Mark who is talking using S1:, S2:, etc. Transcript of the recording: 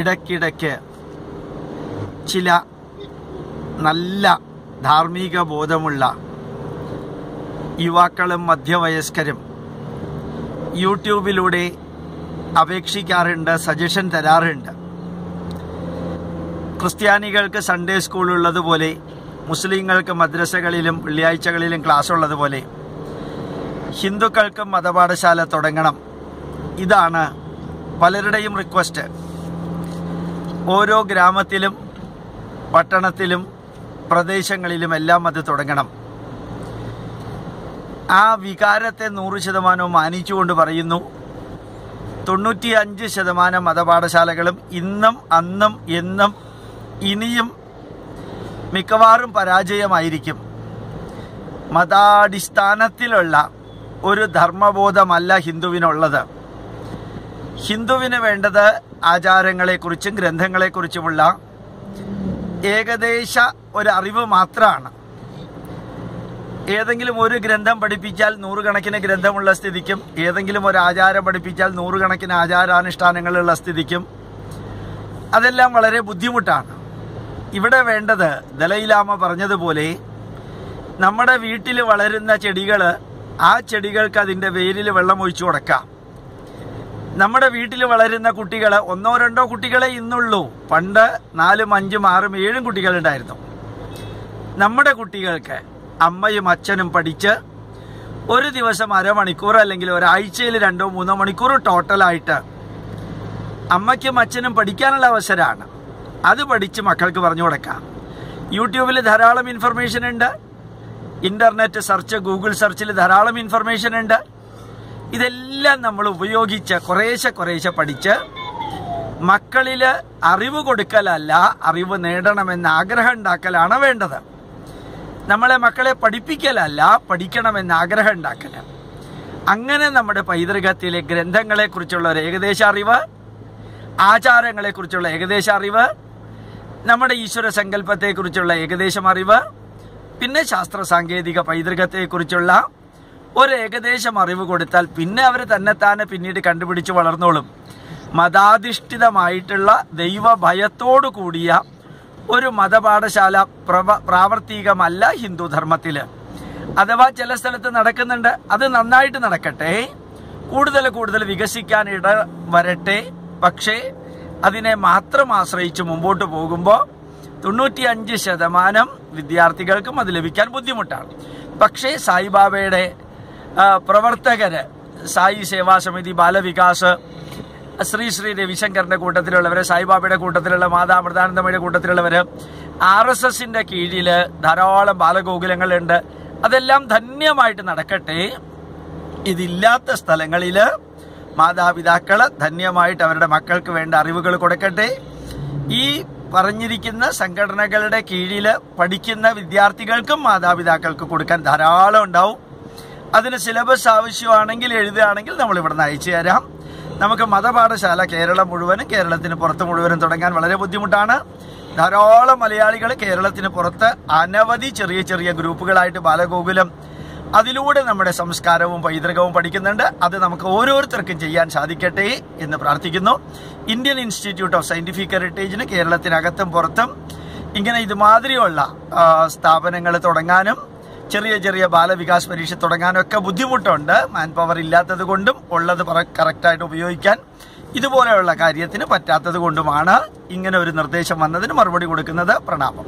S1: ഇടയ്ക്കിടയ്ക്ക് ചില നല്ല ധാർമ്മിക ബോധമുള്ള യുവാക്കളും മധ്യവയസ്കരും യൂട്യൂബിലൂടെ അപേക്ഷിക്കാറുണ്ട് സജഷൻ തരാറുണ്ട്. ക്രിസ്ത്യാനികൾക്ക് സൺഡേ സ്കൂൾ ഉള്ളതുപോലെ മുസ്ലിങ്ങൾക്ക് മദ്രസകളിലും വെള്ളിയാഴ്ചകളിലും ക്ലാസ് ഉള്ളതുപോലെ ഹിന്ദുക്കൾക്കും മതപാഠശാല തുടങ്ങണം. ഇതാണ് പലരുടെയും റിക്വസ്റ്റ് ഓരോ ഗ്രാമത്തിലും പട്ടണത്തിലും പ്രദേശങ്ങളിലും എല്ലാം അത് തുടങ്ങണം. ആ വികാരത്തെ നൂറ് ശതമാനവും മാനിച്ചുകൊണ്ട് പറയുന്നു. തൊണ്ണൂറ്റി അഞ്ച് ശതമാനം മതപാഠശാലകളും ഇന്നും അന്നും എന്നും ഇനിയും മിക്കവാറും പരാജയമായിരിക്കും. മതാടിസ്ഥാനത്തിലുള്ള ഒരു ധർമ്മബോധമല്ല ഹിന്ദുവിനുള്ളത്. ഹിന്ദുവിന് വേണ്ടത് ആചാരങ്ങളെക്കുറിച്ചും ഗ്രന്ഥങ്ങളെക്കുറിച്ചുമുള്ള ഏകദേശ ഒരു അറിവ് മാത്രമാണ്. ഏതെങ്കിലും ഒരു ഗ്രന്ഥം പഠിപ്പിച്ചാൽ നൂറുകണക്കിന് ഗ്രന്ഥമുള്ള സ്ഥിതിക്കും ഏതെങ്കിലും ഒരു ആചാരം പഠിപ്പിച്ചാൽ നൂറുകണക്കിന് ആചാരാനുഷ്ഠാനങ്ങളുള്ള സ്ഥിതിക്കും. അതെല്ലാം വളരെ ബുദ്ധിമുട്ടാണ്. ഇവിടെ വേണ്ടത് ദലൈലാമ പറഞ്ഞതുപോലെ നമ്മുടെ വീട്ടിൽ വളരുന്ന ചെടികൾ ആ ചെടികൾക്ക് അതിന്റെ വേരിൽ വെള്ളം ഒഴിച്ചു കൊടുക്കാം. നമ്മുടെ വീട്ടിൽ വളരുന്ന കുട്ടികൾ ഒന്നോ രണ്ടോ കുട്ടികളെ ഇന്നുള്ളൂ. പണ്ട് നാലും അഞ്ചും ആറും ഏഴും കുട്ടികളുണ്ടായിരുന്നു. നമ്മുടെ കുട്ടികൾക്ക് അമ്മയും അച്ഛനും പഠിച്ച് ഒരു ദിവസം അരമണിക്കൂർ അല്ലെങ്കിൽ ഒരാഴ്ചയിൽ രണ്ടോ മൂന്നോ മണിക്കൂർ ടോട്ടലായിട്ട് അമ്മയ്ക്കും അച്ഛനും പഠിക്കാനുള്ള അവസരമാണ്. അത് പഠിച്ച് മക്കൾക്ക് പറഞ്ഞു കൊടുക്കാം. യൂട്യൂബിൽ ധാരാളം ഇൻഫർമേഷൻ ഉണ്ട്. ഇന്റർനെറ്റ് സെർച്ച് ഗൂഗിൾ സെർച്ചിൽ ധാരാളം ഇൻഫർമേഷൻ ഉണ്ട്. ഇതെല്ലാം നമ്മൾ ഉപയോഗിച്ച് കുറേശ്ശെ കുറേശ്ശെ പഠിച്ച് മക്കളിൽ അറിവ് കൊടുക്കലല്ല അറിവ് നേടണമെന്ന് ആഗ്രഹം ഉണ്ടാക്കലാണ് വേണ്ടത്. നമ്മളെ മക്കളെ പഠിപ്പിക്കലല്ല പഠിക്കണമെന്ന് ആഗ്രഹം ഉണ്ടാക്കൽ അങ്ങനെ നമ്മുടെ പൈതൃകത്തിലെ ഗ്രന്ഥങ്ങളെക്കുറിച്ചുള്ള ഒരു ഏകദേശ അറിവ് ആചാരങ്ങളെക്കുറിച്ചുള്ള ഏകദേശ അറിവ് നമ്മുടെ ഈശ്വര സങ്കല്പത്തെക്കുറിച്ചുള്ള ഏകദേശം അറിവ് പിന്നെ ശാസ്ത്ര സാങ്കേതിക പൈതൃകത്തെക്കുറിച്ചുള്ള ഒരു ഏകദേശം അറിവ് കൊടുത്താൽ പിന്നെ അവർ തന്നെത്താനെ പിന്നീട് കണ്ടുപിടിച്ച് വളർന്നോളും. മതാധിഷ്ഠിതമായിട്ടുള്ള ദൈവഭയത്തോടു കൂടിയ ഒരു മതപാഠശാല പ്രവ പ്രാവർത്തികമല്ല ഹിന്ദു ധർമ്മത്തിൽ അഥവാ ചില സ്ഥലത്ത് നടക്കുന്നുണ്ട് അത് നന്നായിട്ട് നടക്കട്ടെ. കൂടുതൽ കൂടുതൽ വികസിക്കാൻ ഇട വരട്ടെ. പക്ഷേ അതിനെ മാത്രം ആശ്രയിച്ച് മുമ്പോട്ട് പോകുമ്പോൾ തൊണ്ണൂറ്റി അഞ്ച് ശതമാനം വിദ്യാർത്ഥികൾക്കും അത് ലഭിക്കാൻ ബുദ്ധിമുട്ടാണ്. പക്ഷേ സായിബാബയുടെ പ്രവർത്തകര് സായി സേവാ സമിതി ബാലവികാസ് ശ്രീ ശ്രീ രവിശങ്കറിന്റെ കൂട്ടത്തിലുള്ളവര് സായിബാബയുടെ കൂട്ടത്തിലുള്ള മാതാ അമൃതാനന്ദമയുടെ കൂട്ടത്തിലുള്ളവര് ആർ എസ് എസിന്റെ കീഴിൽ ധാരാളം ബാലഗോകുലങ്ങളുണ്ട്. അതെല്ലാം ധന്യമായിട്ട് നടക്കട്ടെ. ഇതില്ലാത്ത സ്ഥലങ്ങളിൽ മാതാപിതാക്കൾ ധന്യമായിട്ട് അവരുടെ മക്കൾക്ക് വേണ്ട അറിവുകൾ കൊടുക്കട്ടെ. ഈ പറഞ്ഞിരിക്കുന്ന സംഘടനകളുടെ കീഴിൽ പഠിക്കുന്ന വിദ്യാർത്ഥികൾക്കും മാതാപിതാക്കൾക്ക് കൊടുക്കാൻ ധാരാളം ഉണ്ടാവും. അതിന് സിലബസ് ആവശ്യമാണെങ്കിൽ എഴുതുകയാണെങ്കിൽ നമ്മൾ ഇവിടെ നിന്ന് അയച്ചു തരാം. നമുക്ക് മതപാഠശാല കേരളം മുഴുവനും കേരളത്തിന് പുറത്ത് മുഴുവനും തുടങ്ങാൻ വളരെ ബുദ്ധിമുട്ടാണ്. ധാരാളം മലയാളികൾ കേരളത്തിന് പുറത്ത് അനവധി ചെറിയ ചെറിയ ഗ്രൂപ്പുകളായിട്ട് ബാലഗോകുലം അതിലൂടെ നമ്മുടെ സംസ്കാരവും പൈതൃകവും പഠിക്കുന്നുണ്ട്. അത് നമുക്ക് ഓരോരുത്തർക്കും ചെയ്യാൻ സാധിക്കട്ടെ എന്ന് പ്രാർത്ഥിക്കുന്നു. ഇന്ത്യൻ ഇൻസ്റ്റിറ്റ്യൂട്ട് ഓഫ് സയന്റിഫിക് ഹെറിറ്റേജിന് കേരളത്തിനകത്തും പുറത്തും ഇങ്ങനെ ഇതുമാതിരിയുള്ള സ്ഥാപനങ്ങൾ തുടങ്ങാനും ചെറിയ ചെറിയ ബാലവികാസ് പരീക്ഷ തുടങ്ങാനൊക്കെ ബുദ്ധിമുട്ടുണ്ട്. മാൻ പവർ ഇല്ലാത്തത് കൊണ്ടും ഉള്ളത് കറക്റ്റായിട്ട് ഉപയോഗിക്കാൻ ഇതുപോലെയുള്ള കാര്യത്തിന് പറ്റാത്തത് കൊണ്ടുമാണ് ഇങ്ങനെ ഒരു നിർദ്ദേശം വന്നതിന് മറുപടി കൊടുക്കുന്നത് പ്രണാമം.